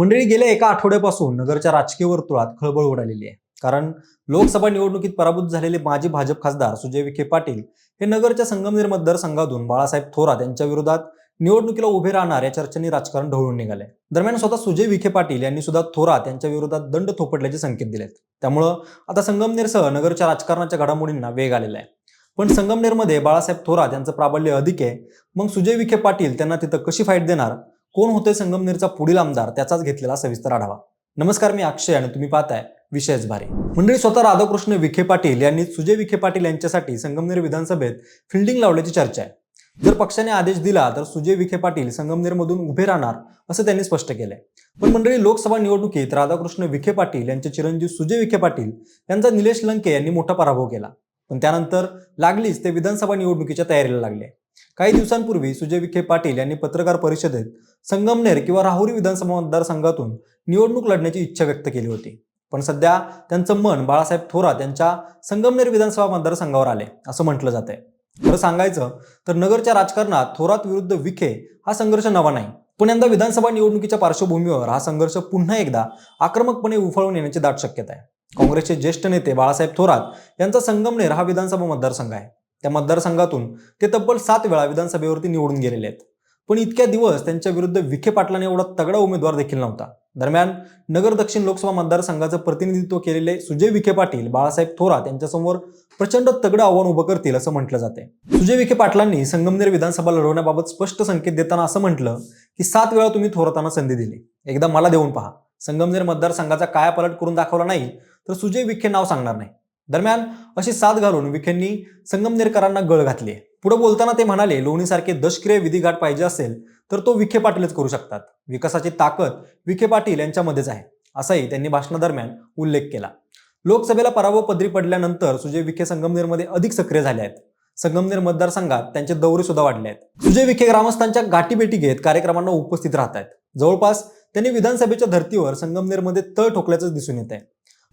मंडळी गेल्या एका आठवड्यापासून नगरच्या राजकीय वर्तुळात खळबळ उडालेली आहे. कारण लोकसभा निवडणुकीत पराभूत झालेले माजी भाजप खासदार सुजय विखे पाटील हे नगरच्या संगमनेर मतदारसंघातून बाळासाहेब थोरात यांच्या विरोधात निवडणुकीला उभे राहणार या चर्चांनी राजकारण ढवळून निघाले दरम्यान स्वतः सुजय विखे पाटील यांनी सुद्धा थोरात यांच्या विरोधात दंड थोपटल्याचे संकेत दिलेत. त्यामुळं आता संगमनेरसह नगरच्या राजकारणाच्या घडामोडींना वेग आलेला आहे. पण संगमनेरमध्ये बाळासाहेब थोरात यांचं प्राबल्य अधिक आहे. मग सुजय विखे पाटील त्यांना तिथं कशी फाईट देणार? कोण होते संगमनेरचा पुढील आमदार? त्याचाच घेतलेला सविस्तर आढावा. नमस्कार मी अक्षय आणि तुम्ही पाहताय विषयच भारी. मंडळी स्वतः राधाकृष्ण विखे पाटील यांनी सुजय विखे पाटील यांच्यासाठी संगमनेर विधानसभेत फिल्डिंग लावल्याची चर्चा आहे. जर पक्षाने आदेश दिला तर सुजय विखे पाटील संगमनेरमधून उभे राहणार असं त्यांनी स्पष्ट केलंय. पण मंडळी लोकसभा निवडणुकीत राधाकृष्ण विखे पाटील यांचे चिरंजीव सुजय विखे पाटील यांचा निलेश लंके यांनी मोठा पराभव केला. पण त्यानंतर लागलीच ते विधानसभा निवडणुकीच्या तयारीला लागले. काही दिवसांपूर्वी सुजय विखे पाटील यांनी पत्रकार परिषदेत संगमनेर किंवा राहुरी विधानसभा मतदारसंघातून निवडणूक लढण्याची इच्छा व्यक्त केली होती. पण सध्या त्यांचं मन बाळासाहेब थोरात यांच्या संगमनेर विधानसभा मतदारसंघावर आले असं म्हटलं जात आहे खरं सांगायचं तर नगरच्या राजकारणात थोरात विरुद्ध विखे हा संघर्ष नवा नाही. पण यंदा विधानसभा निवडणुकीच्या पार्श्वभूमीवर हा संघर्ष पुन्हा एकदा आक्रमकपणे उफाळून येण्याची दाट शक्यता आहे. काँग्रेसचे ज्येष्ठ नेते बाळासाहेब थोरात यांचा संगमनेर हा विधानसभा मतदारसंघ आहे. त्या मतदारसंघातून ते तब्बल सात वेळा विधानसभेवरती निवडून गेलेले आहेत. पण इतक्या दिवस त्यांच्या विरुद्ध विखे पाटलाने एवढा तगडा उमेदवार देखील नव्हता. दरम्यान नगर दक्षिण लोकसभा मतदारसंघाचं प्रतिनिधित्व केलेले सुजय विखे पाटील बाळासाहेब थोरात यांच्यासमोर प्रचंड तगडं आव्हान उभं करतील असं म्हटलं जाते सुजय विखे पाटलांनी संगमनेर विधानसभा लढवण्याबाबत स्पष्ट संकेत देताना असं म्हटलं की सात वेळा तुम्ही थोरातांना संधी दिली. एकदा मला देऊन पहा. संगमनेर मतदारसंघाचा कायापालट करून दाखवला नाही तर सुजय विखे नाव सांगणार नाही. दरम्यान अशी साथ घालून विखेंनी संगमनेरकरांना गळ घातली पुढे बोलताना ते म्हणाले लोणीसारखे दशक्रिय विधिघाट पाहिजे असेल तर तो विखे पाटीलच करू शकतात. विकासाची ताकद विखे पाटील यांच्यामध्येच आहे असाही त्यांनी भाषणादरम्यान उल्लेख केला. लोकसभेला पराभव पदरी पडल्यानंतर सुजय विखे संगमनेरमध्ये अधिक सक्रिय झाले आहेत. संगमनेर मतदारसंघात त्यांचे दौरे सुद्धा वाढले आहेत. सुजय विखे ग्रामस्थांच्या गाठीभेटी घेत कार्यक्रमांना उपस्थित राहत आहेत. जवळपास त्यांनी विधानसभेच्या धर्तीवर संगमनेरमध्ये तळ ठोकल्याचं दिसून येत आहे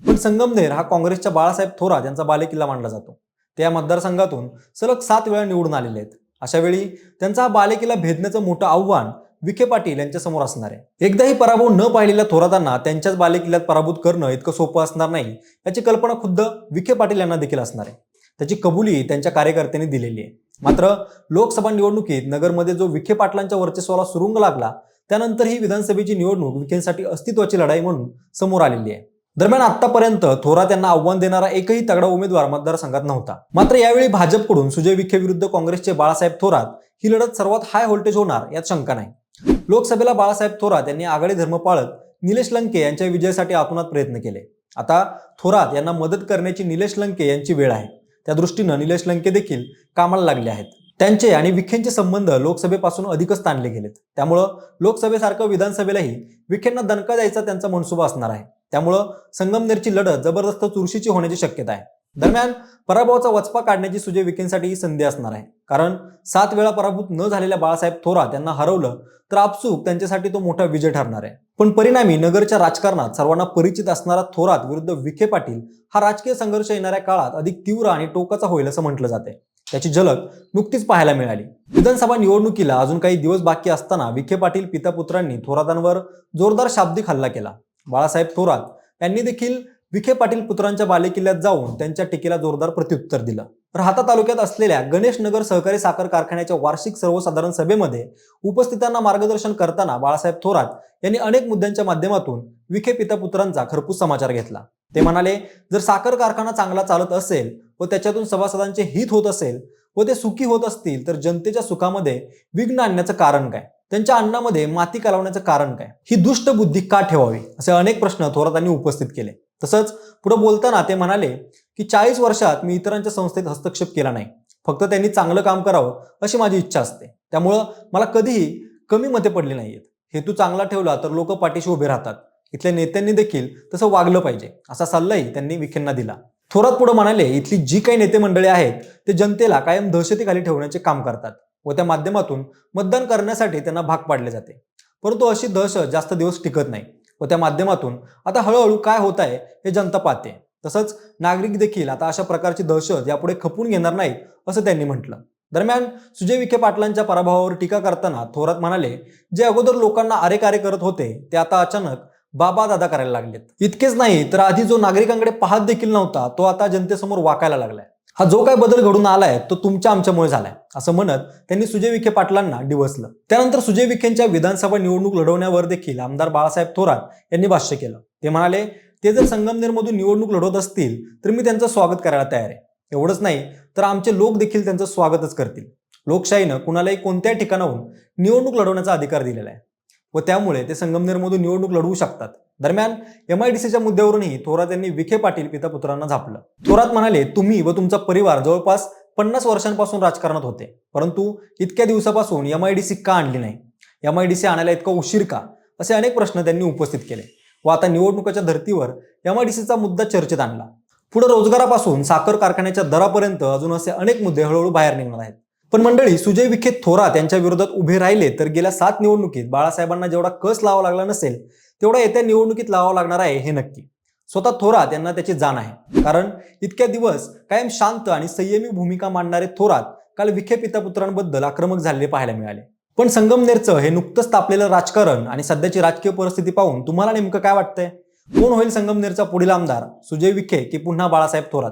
पण संगमनेर हा काँग्रेसच्या बाळासाहेब थोरात यांचा बालेकिल्ला मानला जातो. ते या मतदारसंघातून सलग सात वेळा निवडून आलेले आहेत. अशा वेळी त्यांचा हा बालेकिल्ला भेदण्याचं मोठं आव्हान विखे पाटील यांच्या समोर असणार आहे. एकदाही पराभव न पाहिलेल्या थोरातांना त्यांच्याच बालेकिल्ल्यात पराभूत करणं इतकं सोपं असणार नाही याची कल्पना खुद्द विखे पाटील यांना देखील असणार आहे. त्याची कबुली त्यांच्या कार्यकर्त्यांनी दिलेली आहे. मात्र लोकसभा निवडणुकीत नगरमध्ये जो विखे पाटलांच्या वर्चस्वाला सुरुंग लागला त्यानंतर ही विधानसभेची निवडणूक विखेंसाठी अस्तित्वाची लढाई म्हणून समोर आलेली आहे. दरम्यान आतापर्यंत थोरात यांना आव्हान देणारा एकही तगडा उमेदवार मतदारसंघात नव्हता. मात्र यावेळी भाजपकडून सुजय विखे विरुद्ध काँग्रेसचे बाळासाहेब थोरात ही लढत सर्वात हाय व्होल्टेज होणार यात शंका नाही. लोकसभेला बाळासाहेब थोरात यांनी आघाडी धर्म पाळत निलेश लंके यांच्या विजयासाठी आतुनात प्रयत्न केले. आता थोरात यांना मदत करण्याची निलेश लंके यांची वेळ आहे. त्या दृष्टीनं निलेश लंके देखील कामाला लागले आहेत. त्यांचे आणि विखेंचे संबंध लोकसभेपासून अधिकच ताणले गेलेत. त्यामुळं लोकसभेसारखं विधानसभेलाही विखेंना दणका द्यायचा त्यांचा मनसुबा असणार आहे. त्यामुळं संगमनेरची लढत जबरदस्त चुरशीची होण्याची शक्यता आहे. दरम्यान पराभवाचा वचपा काढण्याची सुजय विखेंसाठी ही संधी असणार आहे. कारण सात वेळा पराभूत न झालेल्या बाळासाहेब थोरात यांना हरवलं तर आपसूक त्यांच्यासाठी तो मोठा विजय ठरणार आहे. पण परिणामी नगरच्या राजकारणात सर्वांना परिचित असणारा थोरात विरुद्ध विखे पाटील हा राजकीय संघर्ष येणाऱ्या काळात अधिक तीव्र आणि टोकाचा होईल असं म्हटलं जाते त्याची झलक नुकतीच पाहायला मिळाली. विधानसभा निवडणुकीला अजून काही दिवस बाकी असताना विखे पाटील पितापुत्रांनी थोरातांवर जोरदार शाब्दिक हल्ला केला. बाळासाहेब थोरात यांनी देखील विखे पाटील पुत्रांच्या बालेकिल्ल्यात जाऊन त्यांच्या टीकेला जोरदार प्रत्युत्तर दिलं. राहता तालुक्यात असलेल्या गणेश नगर सहकारी साखर कारखान्याच्या वार्षिक सर्वसाधारण सभेमध्ये उपस्थितांना मार्गदर्शन करताना बाळासाहेब थोरात यांनी अनेक मुद्द्यांच्या माध्यमातून विखे पिता पुत्रांचा खरपूस समाचार घेतला. ते म्हणाले जर साखर कारखाना चांगला चालत असेल व त्याच्यातून सभासदांचे हित होत असेल व ते सुखी होत असतील तर जनतेच्या सुखामध्ये विघ्न आणण्याचं कारण काय? त्यांच्या अन्नामध्ये माती कालवण्याचं कारण काय? ही दुष्ट बुद्धी का ठेवावी? असे अनेक प्रश्न थोरातांनी उपस्थित केले. तसंच पुढे बोलताना ते म्हणाले की चाळीस वर्षात मी इतरांच्या संस्थेत हस्तक्षेप केला नाही. फक्त त्यांनी चांगलं काम करावं अशी माझी इच्छा असते. त्यामुळं मला कधीही कमी मते पडली नाहीयेत. हेतू चांगला ठेवला तर लोक पाठीशी उभे राहतात. इथल्या नेत्यांनी देखील तसं वागलं पाहिजे असा सल्लाही त्यांनी विखेंना दिला. थोरात पुढे म्हणाले इथली जी काही नेते मंडळी आहेत ते जनतेला कायम दहशतीखाली ठेवण्याचे काम करतात. व त्या माध्यमातून मतदान करण्यासाठी त्यांना भाग पाडले जाते. परंतु अशी दहशत जास्त दिवस टिकत नाही व त्या माध्यमातून आता हळूहळू काय होत आहे हे जनता पाहते. तसंच नागरिक देखील आता अशा प्रकारची दहशत यापुढे खपून घेणार नाहीत असं त्यांनी म्हटलं. दरम्यान सुजय विखे पाटलांच्या पराभवावर टीका करताना थोरात म्हणाले जे अगोदर लोकांना आरेकारे करत होते ते आता अचानक बाबा दादा करायला लागलेत. इतकेच नाही तर आधी जो नागरिकांकडे पाहत देखील नव्हता तो आता जनतेसमोर वाकायला लागलाय. हा जो काय बदल घडून आलाय तो तुमच्या आमच्यामुळे झालाय असं म्हणत त्यांनी सुजय विखे पाटलांना डिवसलं. त्यानंतर सुजय विखेंच्या विधानसभा निवडणूक लढवण्यावर देखील आमदार बाळासाहेब थोरात यांनी भाष्य केलं. ते म्हणाले ते जर संगमनेरमधून निवडणूक लढवत असतील तर मी त्यांचं स्वागत करायला तयार आहे. एवढंच नाही तर आमचे लोक देखील त्यांचं स्वागतच करतील. लोकशाहीनं कुणालाही कोणत्याही ठिकाणाहून निवडणूक लढवण्याचा अधिकार दिलेला आहे. व त्यामुळे ते संगमनेरमधून निवडणूक लढवू शकतात. दरम्यान एम आय डी सीच्या मुद्द्यावरूनही थोरात यांनी विखे पाटील पिता पुत्रांना झापलं. थोरात म्हणाले तुम्ही व तुमचा परिवार जवळपास पन्नास वर्षांपासून राजकारणात होते. परंतु इतक्या दिवसापासून एम आय डी सी का आणली नाही? एम आय डी सी आणायला इतका उशीर का? असे अनेक प्रश्न त्यांनी उपस्थित केले. व आता निवडणुकाच्या धर्तीवर एम आय डी सीचा मुद्दा चर्चेत आणला. पुढे रोजगारापासून साखर कारखान्याच्या दरापर्यंत अजून असे अनेक मुद्दे हळूहळू बाहेर निघणार आहेत. पण मंडळी सुजय विखे थोरात यांच्या विरोधात उभे राहिले तर गेल्या सात निवडणुकीत बाळासाहेबांना जेवढा कस लावा लागला नसेल तेवढा येत्या निवडणुकीत लावावा लागणार आहे हे नक्की. स्वतः थोरात यांना त्याची जाण आहे. कारण इतक्या दिवस कायम शांत आणि संयमी भूमिका मांडणारे थोरात काल विखे पितापुत्रांबद्दल आक्रमक झालेले पाहायला मिळाले. पण संगमनेरचं हे नुकतंच तापलेलं राजकारण आणि सध्याची राजकीय परिस्थिती पाहून तुम्हाला नेमकं काय वाटतंय? कोण होईल संगमनेरचा पुढील आमदार? सुजय विखे की पुन्हा बाळासाहेब थोरात?